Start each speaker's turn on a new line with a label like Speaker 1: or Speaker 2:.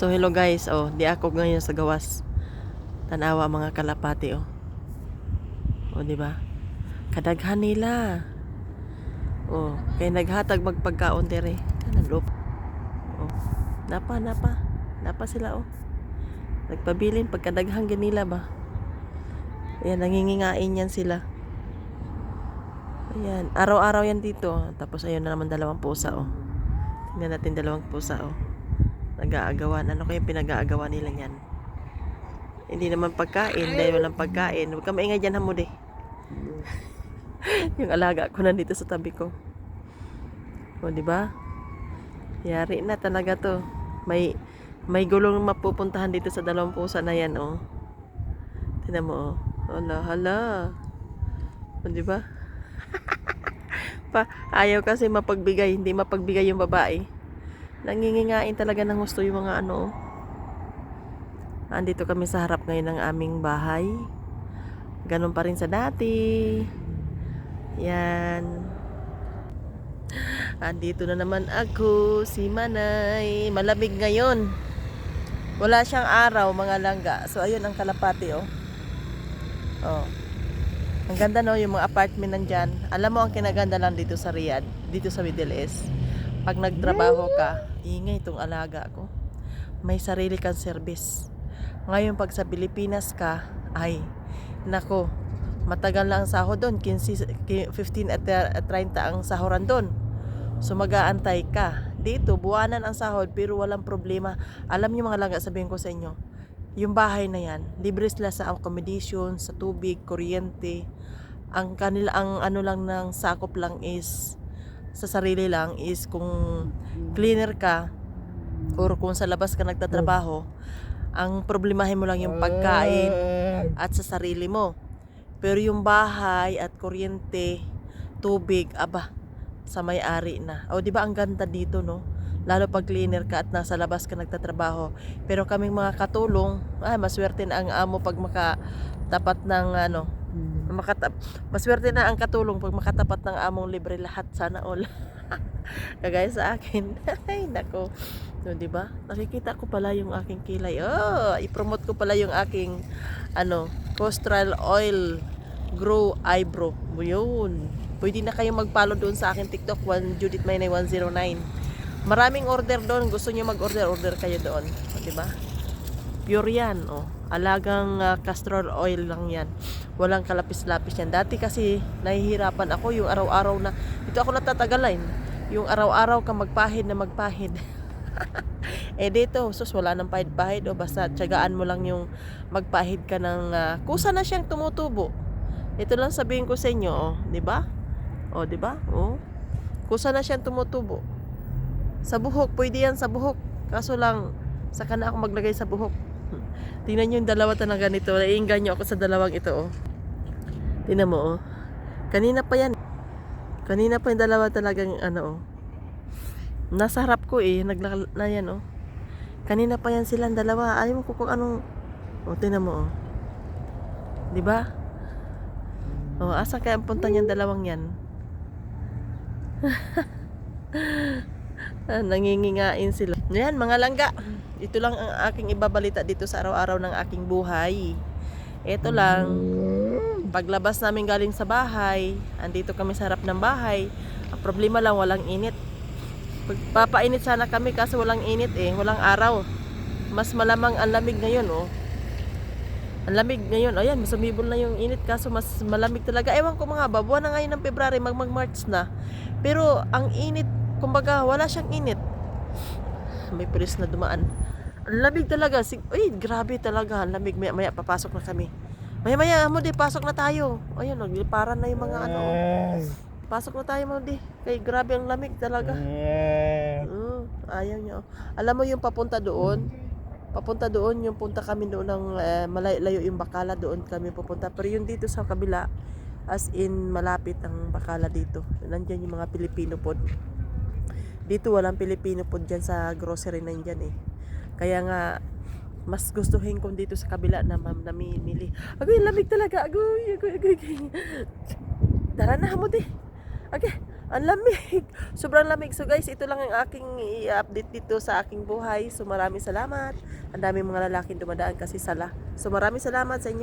Speaker 1: So hello guys, oh, di ako ngayon sa gawas. Tanawa mga kalapati oh. Oh, di ba? Kadaghan nila. Oh, kay naghatag magpagkaon dire. Kanang loob. Oh. Napa, napa. Napa sila oh. Nagpabilin pagkadaghan ganila ba? Ayan, nangingingain yan sila. Ayan, araw-araw yan dito. Tapos ayun na naman dalawang pusa oh. Tingnan natin dalawang pusa oh. Nag-aagawan. Ano kaya pinag-aagawan nila yan? Hindi naman pagkain dahil walang pagkain. Huwag ka maingay dyan hamude. yung alaga ko nandito sa tabi ko. O, di ba? Yari na talaga to. May may gulong mapupuntahan dito sa dalawang pusa na yan, oh. Tingnan mo, oh. Hala, hala. O, di ba? pa, ayaw kasi mapagbigay, hindi mapagbigay yung babae. Nangingingain talaga ng gusto yung mga ano. Andito kami sa harap ngayon ng aming bahay. Ganun pa rin sa dati. Yan. Andito na naman ako, si Manay. Malamig ngayon. Wala siyang araw, mga langga. So, ayun ang kalapati, oh. Oh. Ang ganda, no, yung mga apartment nandyan. Alam mo, ang kinaganda lang dito sa Riyadh, dito sa Middle East. Pag nagtrabaho ka, ingay itong alaga ko. May sarili kang service. Ngayon, pag sa Pilipinas ka, ay, nako, matagal lang ang sahod doon. 15, 15 at at 30 ang sahuran doon. So mag-aantay ka. Dito, buwanan ang sahod pero walang problema. Alam niyo mga langga, sabihin ko sa inyo, yung bahay na yan, libre sila sa accommodation, sa tubig, kuryente. Ang kanila, ang ano lang ng sakop lang is, sa sarili lang is kung cleaner ka, or kung sa labas ka nagtatrabaho, ang problemahin mo lang yung pagkain at sa sarili mo. Pero yung bahay at kuryente, tubig, aba, sa may-ari na. O di ba ang ganda dito no? Lalo pag cleaner ka at nasa labas ka nagtatrabaho. Pero kaming mga katulong, ay maswerte na ang amo pag makatapat ng ano, makatap maswerte na ang katulong pag makatapat ng among libre lahat sana all. Kagaya sa akin. Ay nako. So, di ba? Nakikita ko pala yung aking kilay. Oh, i-promote ko pala yung aking ano, Costral Oil Grow Eyebrow. Yun. Pwede na kayong mag-follow doon sa aking TikTok, one, Judith Maynay 109. Maraming order doon. Gusto niyo mag-order, order kayo doon. Di ba? Pure yan. Oh. Alagang ah, castor oil lang yan. Walang kalapis-lapis yan. Dati kasi nahihirapan ako yung araw-araw na, dito ako natatagalan. Yung araw-araw ka magpahid na magpahid. eh dito, sus wala nang pahid-pahid o basta tiyagaan mo lang yung magpahid ka ng ah, kusa na siyang tumutubo. Ito lang sabihin ko sa inyo, oh, 'di ba? Oh, 'di ba? Oh. Kusa na siyang tumutubo. Sa buhok, pwede yan sa buhok. Kaso lang, saka na ako maglagay sa buhok. Tingnan niyo yung dalawa talaga nito. Naiinganyo ako sa dalawang ito, oh. Tingnan mo, oh. Kanina pa yan. Kanina pa yung dalawa talagang, ano, oh. Nasa harap ko, eh. Naglakal na yan, oh. Kanina pa yan silang dalawa. Ayaw ko kung anong... Oh, tingnan mo, oh. Di ba? Oh, asa kaya ang punta niyan dalawang yan? Ah, nangingingain sila. Yan, mga langga. Ito lang ang aking ibabalita dito sa araw-araw ng aking buhay. Ito lang. Paglabas namin galing sa bahay, andito kami sa harap ng bahay. Ang problema lang, walang init. Papainit sana kami kasi walang init eh, walang araw. Mas malamang ang lamig ngayon oh. Ang lamig ngayon, ayan, sumibol na yung init kaso mas malamig talaga. Ewan ko mga ba, buwan na ngayon ng February, mag mag-March na. Pero ang init, kumbaga wala siyang init. May pulis na dumaan. Lamig talaga. Sig Uy, grabe talaga. Lamig. Maya, maya papasok na kami. Maya, maya, mo di, pasok na tayo. Ayun, nagliparan na yung mga ano. oh. Pasok na tayo mo di. Kay grabe ang lamig talaga. Mm, ayaw niya. oh. Alam mo yung papunta doon? Papunta doon, yung punta kami doon ng eh, malayo yung Bakala, doon kami pupunta. Pero yung dito sa kabila, as in malapit ang Bakala dito. Nandiyan yung mga Pilipino pod. Dito walang Pilipino pod dyan sa grocery na dyan eh. Kaya nga, mas gustuhin ko dito sa kabila na mam namimili. Agoy, lamig talaga. Agoy, agoy, agoy. agoy. Tara na di. Okay, Ang lamig. Sobrang lamig. So guys, ito lang ang aking i-update dito sa aking buhay. So maraming salamat. Ang daming mga lalaking dumadaan kasi sala. So maraming salamat sa inyo.